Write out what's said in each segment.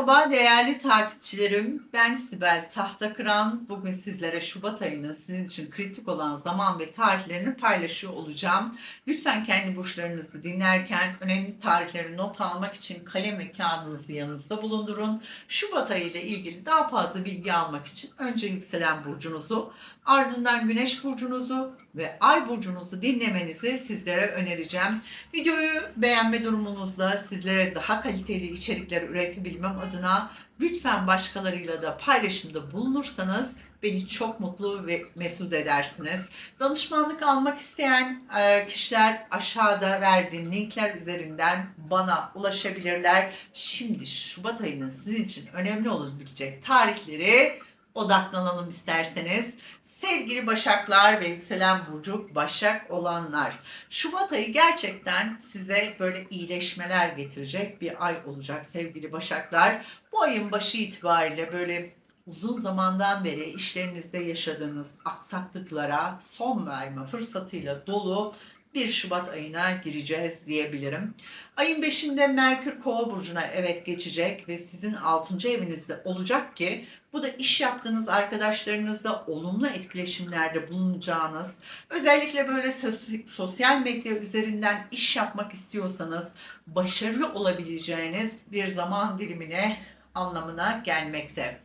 Merhaba değerli takipçilerim. Ben Sibel Tahtakıran. Bugün sizlere Şubat ayının sizin için kritik olan zaman ve tarihlerini paylaşıyor olacağım. Lütfen kendi burçlarınızı dinlerken önemli tarihleri not almak için kalem ve kağıdınızı yanınızda bulundurun. Şubat ayı ile ilgili daha fazla bilgi almak için önce yükselen burcunuzu, ardından güneş burcunuzu ve ay burcunuzu dinlemenizi sizlere önereceğim. Videoyu beğenme durumunuzda sizlere daha kaliteli içerikler üretebilmem adına lütfen başkalarıyla da paylaşımda bulunursanız beni çok mutlu ve mesut edersiniz. Danışmanlık almak isteyen e, kişiler aşağıda verdiğim linkler üzerinden bana ulaşabilirler. Şimdi Şubat ayının sizin için önemli olabilecek tarihleri odaklanalım isterseniz. Sevgili Başaklar ve yükselen burcu Başak olanlar. Şubat ayı gerçekten size böyle iyileşmeler getirecek bir ay olacak sevgili Başaklar. Bu ayın başı itibariyle böyle uzun zamandan beri işlerinizde yaşadığınız aksaklıklara son verme fırsatıyla dolu bir Şubat ayına gireceğiz diyebilirim. Ayın 5'inde Merkür Kova burcuna evet geçecek ve sizin 6. evinizde olacak ki bu da iş yaptığınız arkadaşlarınızla olumlu etkileşimlerde bulunacağınız, özellikle böyle sos- sosyal medya üzerinden iş yapmak istiyorsanız başarılı olabileceğiniz bir zaman dilimine anlamına gelmekte.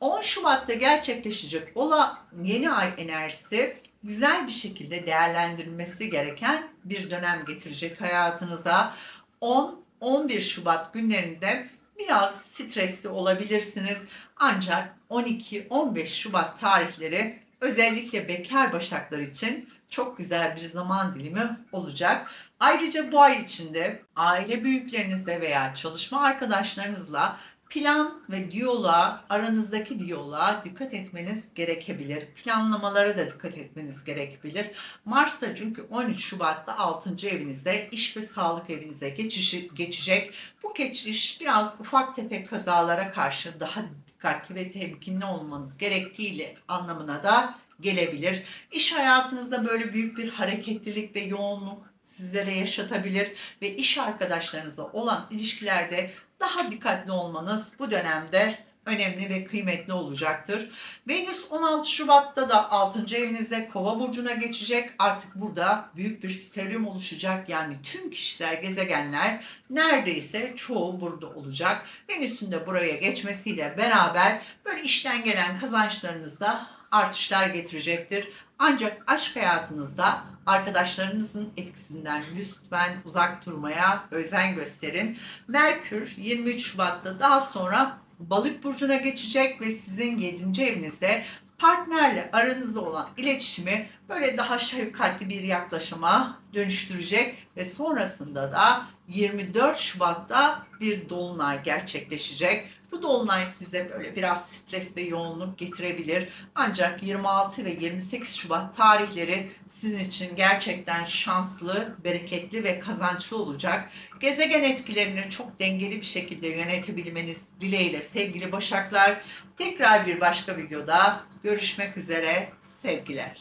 10 Şubat'ta gerçekleşecek olan yeni ay enerjisi güzel bir şekilde değerlendirilmesi gereken bir dönem getirecek hayatınıza. 10-11 Şubat günlerinde biraz stresli olabilirsiniz. Ancak 12-15 Şubat tarihleri özellikle bekar başaklar için çok güzel bir zaman dilimi olacak. Ayrıca bu ay içinde aile büyüklerinizle veya çalışma arkadaşlarınızla plan ve diyaloğa, aranızdaki diyaloğa dikkat etmeniz gerekebilir. Planlamalara da dikkat etmeniz gerekebilir. Mars da çünkü 13 Şubat'ta 6. evinizde iş ve sağlık evinize geçişi, geçecek. Bu geçiş biraz ufak tefek kazalara karşı daha dikkatli ve temkinli olmanız gerektiğiyle anlamına da gelebilir. İş hayatınızda böyle büyük bir hareketlilik ve yoğunluk sizlere yaşatabilir ve iş arkadaşlarınızla olan ilişkilerde daha dikkatli olmanız bu dönemde önemli ve kıymetli olacaktır. Venüs 16 Şubat'ta da 6. evinizde Kova burcuna geçecek. Artık burada büyük bir stereo oluşacak. Yani tüm kişiler, gezegenler neredeyse çoğu burada olacak. Venüs'ün de buraya geçmesiyle beraber böyle işten gelen kazançlarınızda artışlar getirecektir. Ancak aşk hayatınızda arkadaşlarınızın etkisinden lütfen uzak durmaya özen gösterin. Merkür 23 Şubat'ta daha sonra Balık burcuna geçecek ve sizin 7. evinizde partnerle aranızda olan iletişimi böyle daha şefkatli bir yaklaşıma dönüştürecek ve sonrasında da 24 Şubat'ta bir dolunay gerçekleşecek. Bu dolunay size böyle biraz stres ve yoğunluk getirebilir. Ancak 26 ve 28 Şubat tarihleri sizin için gerçekten şanslı, bereketli ve kazançlı olacak. Gezegen etkilerini çok dengeli bir şekilde yönetebilmeniz dileğiyle sevgili Başaklar. Tekrar bir başka videoda görüşmek üzere. Sevgiler.